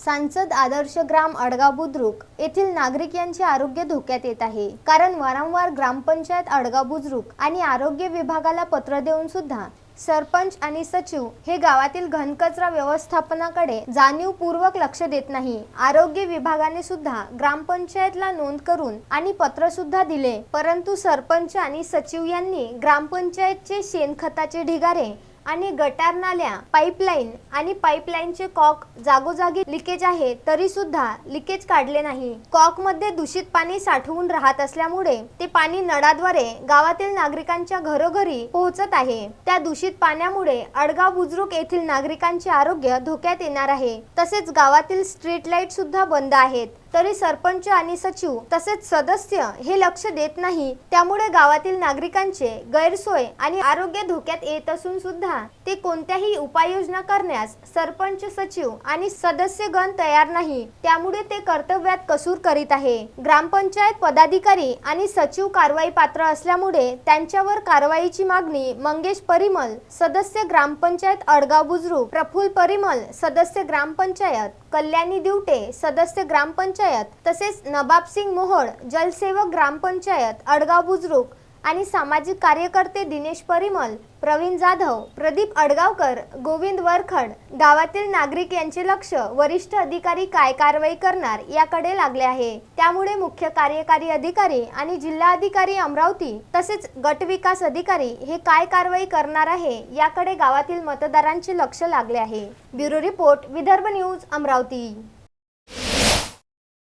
सांसद आदर्श ग्राम अडगाव बुद्रुक येथील नागरिक यांचे आरोग्य धोक्यात येत आहे. कारण वारंवार ग्रामपंचायत अडगाव बुद्रुक आणि आरोग्य विभागाला पत्र देऊन सुद्धा सरपंच आणि सचिव हे गावातील घनकचरा व्यवस्थापनाकडे जाणीवपूर्वक लक्ष देत नाही. आरोग्य विभागाने सुद्धा ग्रामपंचायतला नोंद करून आणि पत्र सुद्धा दिले. परंतु सरपंच आणि सचिव यांनी ग्रामपंचायतचे शेणखताचे ढिगारे आणि गटार नाल्या पाईपलाईन आणि पाईपलाईनचे कॉक जागोजागी लिकेज आहे तरी सुद्धा लिकेज काढले नाही. कॉकमध्ये दूषित पाणी साठवून राहत असल्यामुळे ते पाणी नळाद्वारे गावातील नागरिकांच्या घरोघरी पोहोचत आहे. त्या दूषित पाण्यामुळे अडगाव बुजुर्ग येथील नागरिकांचे आरोग्य धोक्यात येणार आहे. तसेच गावातील स्ट्रीट लाइट सुद्धा बंद आहेत. तरी सरपंच आणि सचिव तसेच सदस्य हे लक्ष देत नाही. त्यामुळे गावातील नागरिकांचे गैरसोय आणि आरोग्य धोक्यात येत असून सुद्धा ते कोणत्याही उपाययोजना करण्यास सरपंच सचिव आणि सदस्यगण तयार नाही. त्यामुळे ते कर्तव्यात कसूर करीत आहे. ग्रामपंचायत पदाधिकारी आणि सचिव कारवाई पात्र असल्यामुळे त्यांच्यावर कारवाईची मागणी मंगेश परिमल सदस्य ग्रामपंचायत अडगाव बुजरू प्रफुल्ल परिमल सदस्य ग्रामपंचायत कल्याणी दिवटे सदस्य ग्रामपंचायत तसेच नबाब सिंग मोहोळ जलसेवक ग्रामपंचायत अडगाव बुजरुक आणि सामाजिक कार्यकर्ते दिनेश परिमल प्रवीण जाधव प्रदीप अडगावकर गोविंद वरखड गावातील नागरिक यांचे लक्ष वरिष्ठ अधिकारी काय कारवाई करणार याकडे लागले आहे. त्यामुळे मुख्य कार्यकारी अधिकारी आणि जिल्हा अधिकारी अमरावती तसेच गट विकास अधिकारी हे काय कारवाई करणार आहे याकडे गावातील मतदारांचे लक्ष लागले आहे. Bureau report Vidarbha news Amravati.